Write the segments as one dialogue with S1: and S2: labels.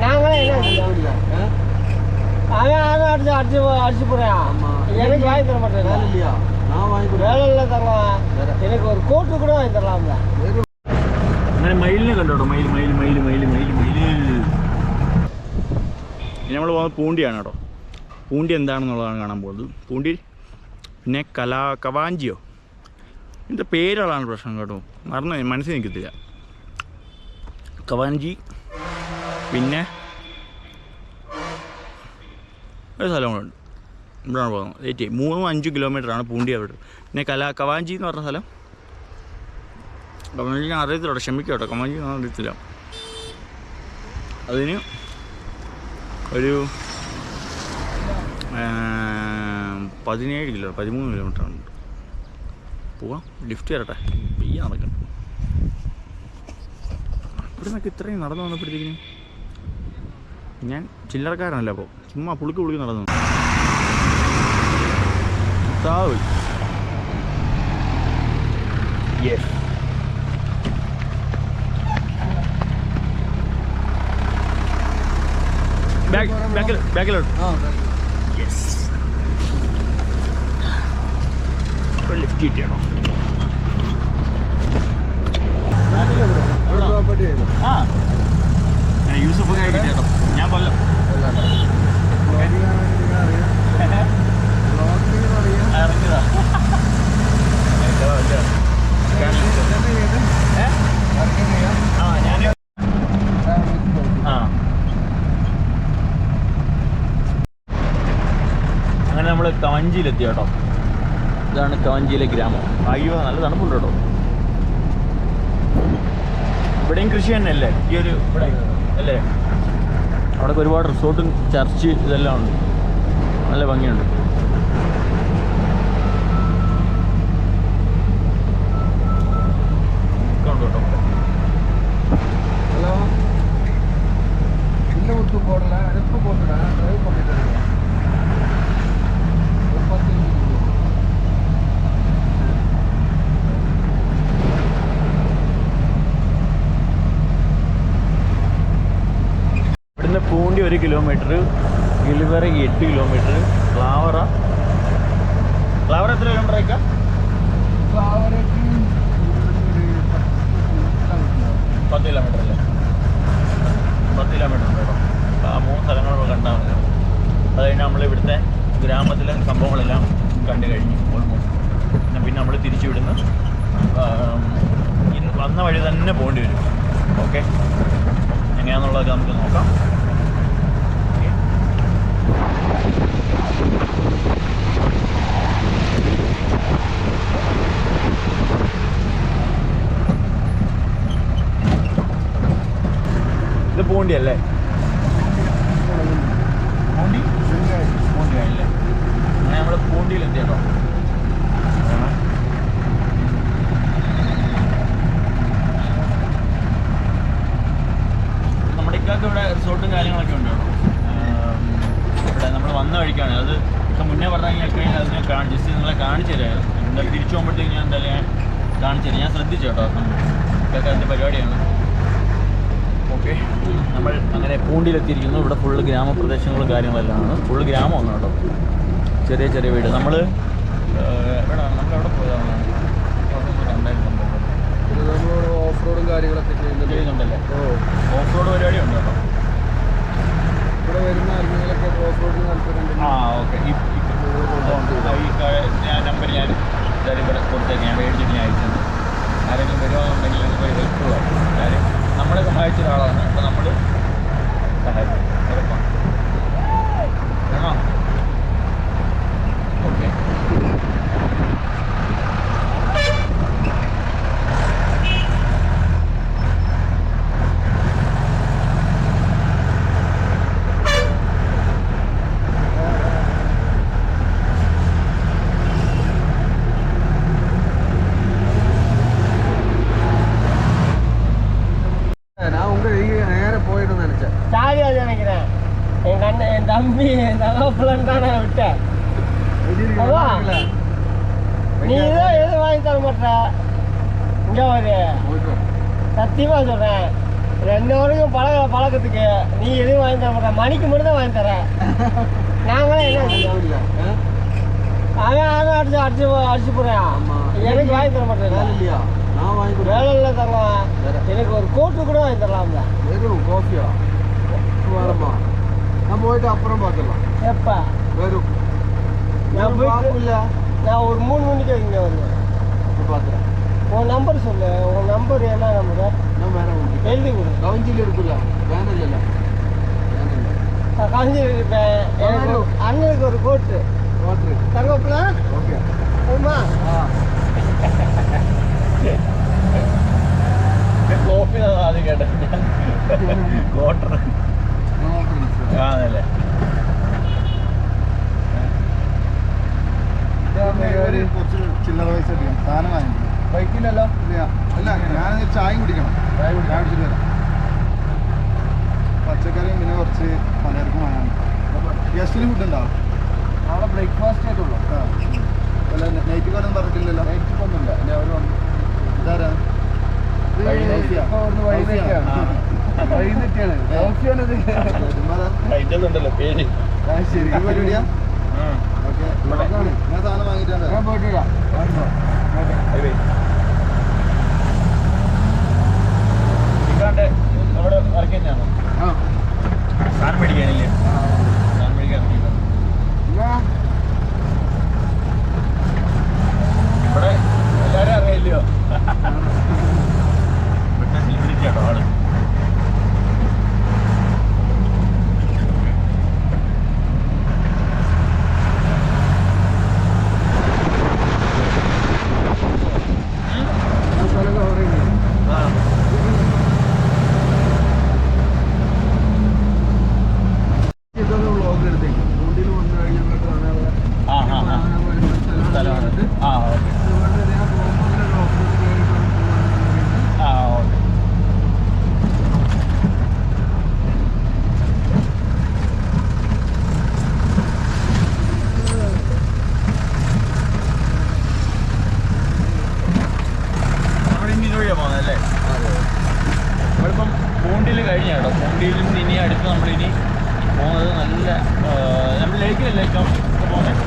S1: நாங்களே என்ன செய்ய அவன் அவன் அடிச்சு அடிச்சு அடிச்சு போறான்
S2: ஆமா.
S1: எனக்கு வாங்கி தர மாட்டேன்
S2: வேலை இல்லையா நான் வாங்கி கொடுத்தேன்
S1: வேலை இல்லை தரலாம் எனக்கு ஒரு கோட்டு கூட வாங்கி தரலாம்ல
S3: അങ്ങനെ മയിലിനെ കണ്ടോട്ടോ മയിൽ മയിൽ മയിൽ മയിൽ മയിൽ മയിൽ ഇനി നമ്മൾ പോകുന്നത് പൂണ്ടിയാണ് കേട്ടോ പൂണ്ടി എന്താണെന്നുള്ളതാണ് കാണാൻ പോകുന്നത് പൂണ്ടി പിന്നെ കലാ കവാഞ്ചിയോ ഇതിൻ്റെ പേരുകളാണ് പ്രശ്നം കേട്ടോ മറന്നു പോയി, മനസ്സിൽ നിൽക്കത്തില്ല കവാഞ്ചി പിന്നെ ഒരു സ്ഥലം കൂടെ ഉണ്ട് ഇവിടെയാണ് പോകുന്നത് ഏറ്റി മൂന്നും അഞ്ചും കിലോമീറ്ററാണ് പൂണ്ടി അവിടെ പിന്നെ കല കവാഞ്ചി എന്ന് പറഞ്ഞ സ്ഥലം? കവാഞ്ചി ഞാൻ അറിയത്തില്ല. ക്ഷമിക്കാം കേട്ടോ കമാഞ്ചി ഞാൻ അറിയത്തില്ല. അതിന് ഒരു പതിനേഴ് കിലോ പതിമൂന്ന് കിലോമീറ്റർ ഉണ്ട് പോവാം. ലിഫ്റ്റ് വരട്ടെ പെയ്യാൻ നടക്കണം ഇവിടെ നിന്നൊക്കെ ഇത്രയും നടന്നു വന്നപ്പോഴത്തേക്കിനും ഞാൻ ചില്ലറക്കാരനല്ല അപ്പോൾ. ചുമ്മാ പുളുക്ക് പുളുക്കി നടന്നു. താവ്. യെസ് ബാക്ക് ബാക്കിൽ ബാക്കിലോട്ട് യെസ് ലിഫ്റ്റ് കിട്ടിയാണോ? ആ യൂസഫ് കിട്ടിയാട്ടോ ഞാൻ കൊല്ലം. ആ. ഞാൻ അങ്ങനെ നമ്മൾ കവഞ്ചിയിലെത്തി കേട്ടോ. ഇതാണ് കവഞ്ചിയിലെ ഗ്രാമം. അയ്യോ നല്ല തണുപ്പുണ്ട് കേട്ടോ. ഇവിടെയും കൃഷി തന്നെയല്ലേ? ഈ ഒരു ഇവിടെ അല്ലേ? അവിടെ ഒരുപാട് റിസോർട്ടും ചർച്ച് ഇതെല്ലാം ഉണ്ട്. നല്ല ഭംഗിയുണ്ട്. ഒരു കിലോമീറ്റർ ഗിലിവറ എട്ട് കിലോമീറ്റർ ക്ലാവറ. ക്ലാവറ എത്ര കിലോമീറ്റർ
S2: പത്ത് കിലോമീറ്റർ
S3: അല്ലേ? പത്ത് കിലോമീറ്റർ ഉണ്ട്? കേട്ടോ ആ മൂന്ന് സ്ഥലങ്ങൾ നമ്മൾ കണ്ടാൽ മതി. അത് കഴിഞ്ഞാൽ നമ്മൾ ഇവിടുത്തെ ഗ്രാമത്തിലെ സംഭവങ്ങളെല്ലാം കണ്ടു കഴിഞ്ഞു ഓൾമോസ്റ്റ് പിന്നെ നമ്മൾ തിരിച്ചു വിടുന്ന വന്ന വഴി തന്നെ പോകേണ്ടി വരും. ഓക്കെ എങ്ങനെയാണെന്നുള്ളതൊക്കെ നമുക്ക് നോക്കാം. ഇത് പൂണ്ടി അല്ലേ പൂണ്ടി? പൂണ്ടി അല്ലേ അങ്ങനെ നമ്മൾ പൂണ്ടിയിൽ എത്തിയട്ടോ നമ്മുടെ ഇക്കാക്ക് ഇവിടെ റിസോർട്ടും കാര്യങ്ങളൊക്കെ ഉണ്ട്? ഇവിടെ നമ്മൾ വന്ന വഴിക്കാണ്. അത് ഇപ്പം മുന്നേ പറഞ്ഞാൽ കഴിഞ്ഞാൽ അതിനെ കാണി ജസ്റ്റ് നിങ്ങളെ കാണിച്ചു തരാം. എന്തായാലും തിരിച്ചു പോകുമ്പോഴത്തേക്ക് ഞാൻ എന്തായാലും ഞാൻ കാണിച്ചു തരാം. ഞാൻ ശ്രദ്ധിച്ചു കേട്ടോ. ഇതൊക്കെ അതിന്റെ പരിപാടിയാണ്. ഓക്കെ. നമ്മൾ അങ്ങനെ പൂണ്ടിയിലെത്തിയിരിക്കുന്നു. ഇവിടെ ഫുള്ള് ഗ്രാമപ്രദേശങ്ങളും കാര്യങ്ങളെല്ലാം ആണ്. ഫുള്ള് ഗ്രാമമാണ് കേട്ടോ. ചെറിയ ചെറിയ വീട്. നമ്മൾ എവിടെ? നമ്മളെവിടെ പോയതാണ്? കണ്ടായിരുന്നു സംഭവം.
S2: പിന്നെ ഓഫ് റോഡും കാര്യങ്ങളൊക്കെ ചെയ്യുന്നുണ്ട്
S3: ചെയ്യുന്നുണ്ടല്ലേ?
S2: ഓ.
S3: ഓഫ് റോഡ് പരിപാടി ഉണ്ട് കേട്ടോ. ആ ഓക്കെ. ഈ നമ്പർ ഞാൻ ഇവിടെ കൊടുത്തേക്ക്. ഞാൻ മേടിച്ചിട്ട് ഞാൻ ആരെങ്കിലും വരുവാണെന്നുണ്ടെങ്കിൽ നമുക്ക് ആവും കാര്യം നമ്മളെ സഹായിച്ച ഒരാളാണ്. അപ്പോൾ നമ്മൾ
S1: வாங்கி தர மாட்ட இங்க ஒரு
S2: போயிட்டு
S1: சத்தியமா சொல்றேன். ரெண்டு வரைக்கும் பழக பழக்கத்துக்கு நீ எதுவும் வாங்கி தர மாட்டேன் மணிக்கு மட்டும் தான் வாங்கி தரேன் நாங்களே என்ன? அவன் அவன் அடிச்சு அடிச்சு அடிச்சு
S2: ஆமா.
S1: எனக்கு வாங்கி தர மாட்டேன்
S2: இல்லையா? நான் வாங்கி
S1: வேலை இல்லை தரலாம். எனக்கு ஒரு கோட்டு கூட வாங்கி தரலாம்ல
S2: வெறும் காஃபியா வேறம்மா நான் போயிட்டு அப்புறம் பார்க்கலாம்
S1: எப்ப?
S2: வெறும்.
S1: நான் போயிட்டு- நான் ஒரு மூணு மணிக்கு இங்கே
S2: இப்போ பார்க்குறேன்
S1: உன் நம்பர் சொல்லு. உன் நம்பர் என்ன நம்பர்
S2: நான் வேற உங்களுக்கு
S1: எழுதி கொடு.
S2: இருக்குல்ல வேன் இல்லை
S1: எனக்கு அண்ணனுக்கு ஒரு கோட்டு.
S2: ചായ കുടിക്കണം. ചായ കുടിക്കാൻ കുടിച്ചിട്ട് വരാം. പച്ചക്കറിയും പിന്നെ കുറച്ച് പലർക്കും വാങ്ങാൻ ഗസ്റ്റിന് ഫുഡ് ഉണ്ടാവും
S4: നാളെ ബ്രേക്ക്ഫാസ്റ്റ് ആയിട്ടുള്ളൂ.
S2: ആ. അല്ല നൈറ്റ് കാർഡൊന്നും പറഞ്ഞിട്ടില്ലല്ലോ.
S4: നൈറ്റ് ഒന്നുമില്ല. അല്ലെ അവർ വന്നു
S2: ഇതാരാ? പരിപാടിയാ. ഓക്കെ. ഞാൻ സാധനം വാങ്ങിയിട്ടുണ്ട്
S4: ഞാൻ പോയിട്ട്
S3: ഇക്കാണ്ട് അവിടെ വർക്ക് തന്നെയാണോ സാധനം മേടിക്കാനില്ലേ. സാധനം മേടിക്കാൻ. ഇവിടെ എല്ലാവരും അറിയില്ലയോ ഇവിടുത്തെ സെലിബ്രിറ്റി ആട്ടോ ആൾ
S4: ഞാൻ സ്ഥലം കവർ ചെയ്യുന്നു
S3: ആ.
S4: ഇതൊന്ന് വ്ളോഗ് എടുത്തേക്ക് ഊട്ടിയിൽ വന്നു കഴിഞ്ഞിട്ട് കാണാതെ
S3: ആ ആ ആ സ്ഥലമാണ് ആ ഓക്കെ
S4: അതുകൊണ്ട് ഞാൻ പോകുമ്പോൾ ഡോക്ടർ കയറിയിട്ട്
S3: ആ ഓക്കെ നമ്മൾ ഇനി ഇതുവഴിയാണ് പോകുന്നതല്ലേ നമ്മളിപ്പം പൂണ്ടിയിൽ കഴിഞ്ഞ കേട്ടോ പൂണ്ടിയിൽ നിന്ന് ഇനി അടുത്ത് നമ്മളിനി പോകുന്നത് നല്ല നമ്മൾ ലേക്കിലല്ലേ പോകുന്നത്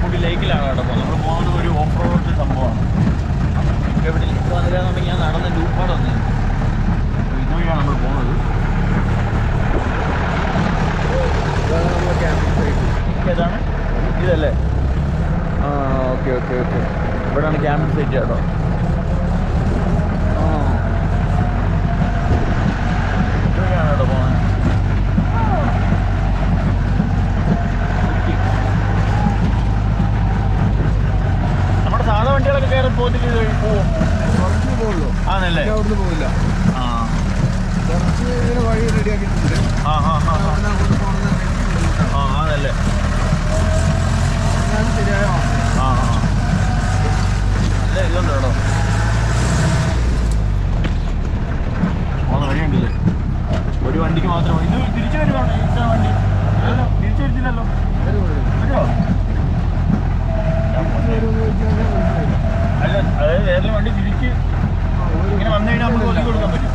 S3: പൂണ്ടി ലേക്കിലാണ് കേട്ടോ പോകുന്നത് നമ്മൾ പോകുന്നത് ഒരു ഓഫ് റോഡ് സംഭവമാണ് നമുക്ക് എവിടെ വന്നില്ലാന്നുണ്ടെങ്കിൽ ഞാൻ നടന്ന് ലൂപ്പാട് വന്നു ഇതുവഴിയാണ് നമ്മൾ പോകുന്നത് ഏതാണ് ഇതല്ലേ? ആ ഓക്കെ ഓക്കെ ഓക്കെ. ഇവിടെയാണ് ക്യാമ്പ് സെറ്റ് കേട്ടോ. നമ്മുടെ സാധാ വണ്ടികളൊക്കെ കയറി പോവും. ആണല്ലേ
S4: പിന്നെ അവിടുന്ന് പോകില്ല
S3: ആ
S4: കുറച്ച് ഇങ്ങനെ വഴി റെഡിയാക്കിയിട്ടുണ്ട്
S3: ആ ആ ആ ആ.
S4: അവിടുന്ന് അങ്ങോട്ട് പോകുന്നത്
S3: ആ ആണല്ലേ
S4: ഞാൻ ശരിയായ
S3: ആ ആ നല്ല ഇതുണ്ട് കേട്ടോ പോകുന്ന വഴിയുണ്ടല്ലേ ഒരു വണ്ടിക്ക് മാത്രം ഇത് തിരിച്ചു വരുവാണ് ഇത്ര വണ്ടി അല്ലല്ലോ തിരിച്ചു വരത്തില്ലല്ലോ വരുമോ അല്ല അതായത് വേറെ വണ്ടി തിരിച്ച് ഇങ്ങനെ വന്നു കഴിഞ്ഞാൽ നമുക്ക് ഒതുക്കി കൊടുക്കാൻ പറ്റും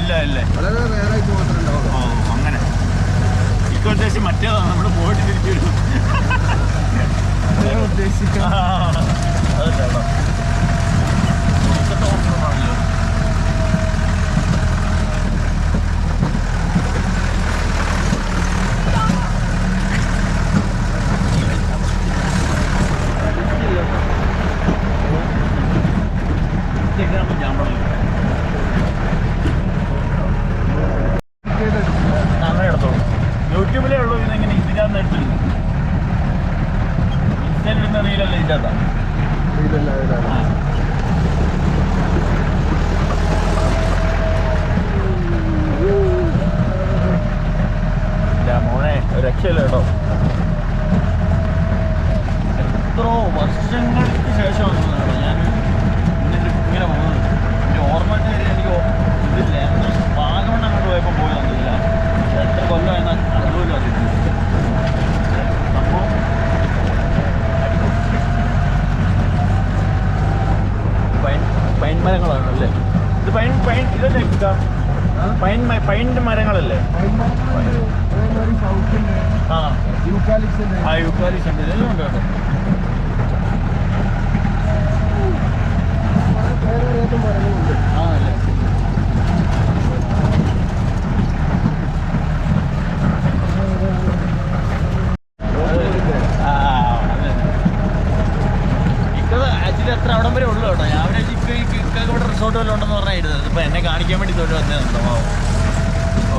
S3: ഇല്ല ഇല്ലേ
S4: വളരെ റേറായിട്ട് മാത്രമേ ഉണ്ടാവുള്ളൂ
S3: ഓ അങ്ങനെ. ഇക്കൊത്തേച്ച് മറ്റേതാണ് നമ്മൾ പോയിട്ട് തിരിച്ചു വരും
S4: ഉദ്ദേശിക്കാം.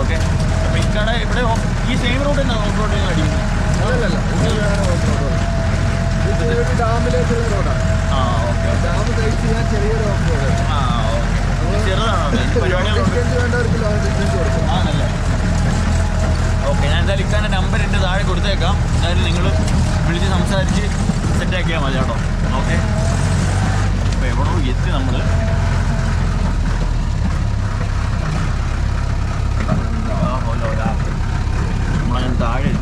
S3: ഓക്കെ അപ്പം ഇക്കടെ ഇവിടെ ഈ സെയിം റൂട്ട് തന്നെ ഓഫ് റോഡ് ഞങ്ങൾ അടിക്കുന്നത്.
S4: ഒരു ഡാമിലേക്കുള്ള റോഡാണ്
S3: ആ ഓക്കെ
S4: ഡാം കഴിച്ച് ഞാൻ ചെറിയൊരു ഓഫ് റോഡ്
S3: ആ ഓക്കെ ചെറുതാണോ? പരിപാടികളുണ്ട്
S4: വേണ്ടവർക്ക് ലോങ് ഡിസ്റ്റൻസ് കൊടുക്കും.
S3: ആണല്ലേ? ഓക്കെ ഞാൻ എന്തായാലും ഇക്കാന്റെ നമ്പർ എന്റെ താഴെ കൊടുത്തേക്കാം. എന്തായാലും നിങ്ങൾ വിളിച്ച് സംസാരിച്ച് സെറ്റാക്കിയാൽ മതി കേട്ടോ. ഓക്കെ അപ്പോൾ എവിടെയോ എത്തി നമ്മൾ Olora. Magandang tayo, eh.